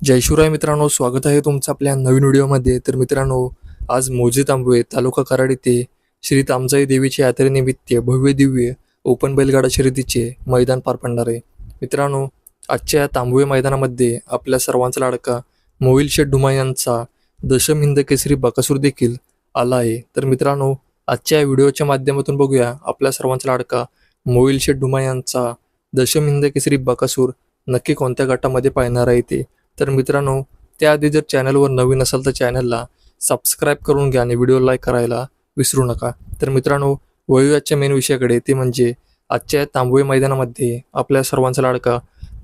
जय शिवराय मित्रांनो स्वागत आहे तुमचं आपल्या नवीन व्हिडिओमध्ये. तर मित्रांनो आज मोजे तांबवे तालुका कराड येथे श्री तामजाई देवीच्या यात्रेनिमित्त भव्य दिव्य ओपन बैलगाडा शर्यतीचे मैदान पार पडणार आहे. मित्रांनो आजच्या या तांबवे मैदानामध्ये आपल्या सर्वांचा लाडका मोहिल शेठ डुमा यांचा दशम हिंद केसरी बकासूर देखील आला आहे. तर मित्रांनो आजच्या या व्हिडिओच्या माध्यमातून बघूया आपल्या सर्वांचा लाडका मोहिल शेठ डुमा यांचा दशम हिंद केसरी बकासूर नक्की कोणत्या गटामध्ये पाळणार आहे ते. तर मित्रांनो त्याआधी जर चॅनलवर नवीन असाल तर चॅनलला सबस्क्राईब करून घ्या आणि व्हिडिओ लाईक करायला विसरू नका. तर मित्रांनो वळूयाच्या मेन विषयाकडे ते म्हणजे आजच्या तांबवे मैदानामध्ये आपल्या सर्वांचा लाडका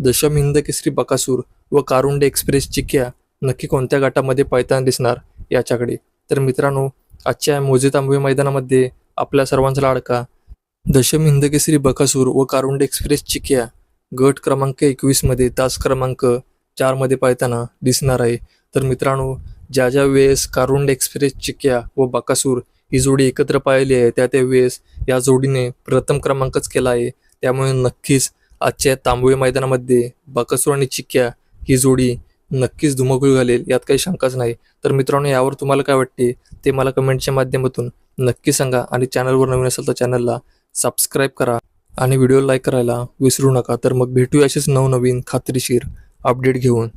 दशम हिंद केसरी बकासूर व कारुंडे एक्सप्रेस चिक्या नक्की कोणत्या गटामध्ये पायताना दिसणार याच्याकडे. तर मित्रांनो आजच्या मोजे तांबवे मैदानामध्ये आपल्या सर्वांचा लाडका दशम हिंद केसरी बकासूर व कारुंडे एक्सप्रेस चिक्या गट क्रमांक एकवीसमध्ये तास क्रमांक चारमध्ये पाहताना दिसणार आहे. तर मित्रांनो ज्या ज्या वेळेस कारुंड एक्सप्रेस चिक्या व बकासूर ही जोडी एकत्र पाहिली आहे त्या त्या वेळेस या जोडीने प्रथम क्रमांकच केला आहे. त्यामुळे नक्कीच आजच्या या तांबवे मैदानामध्ये बकासूर आणि चिक्या ही जोडी नक्कीच धुमकूळ घालेल यात काही शंकाच नाही. तर मित्रांनो यावर तुम्हाला काय वाटते ते मला कमेंटच्या माध्यमातून नक्की सांगा आणि चॅनलवर नवीन असेल तर चॅनलला सबस्क्राईब करा आणि व्हिडिओ लाईक करायला विसरू नका. तर मग भेटूया असेच नवनवीन खात्रीशीर अपडेट घेऊन.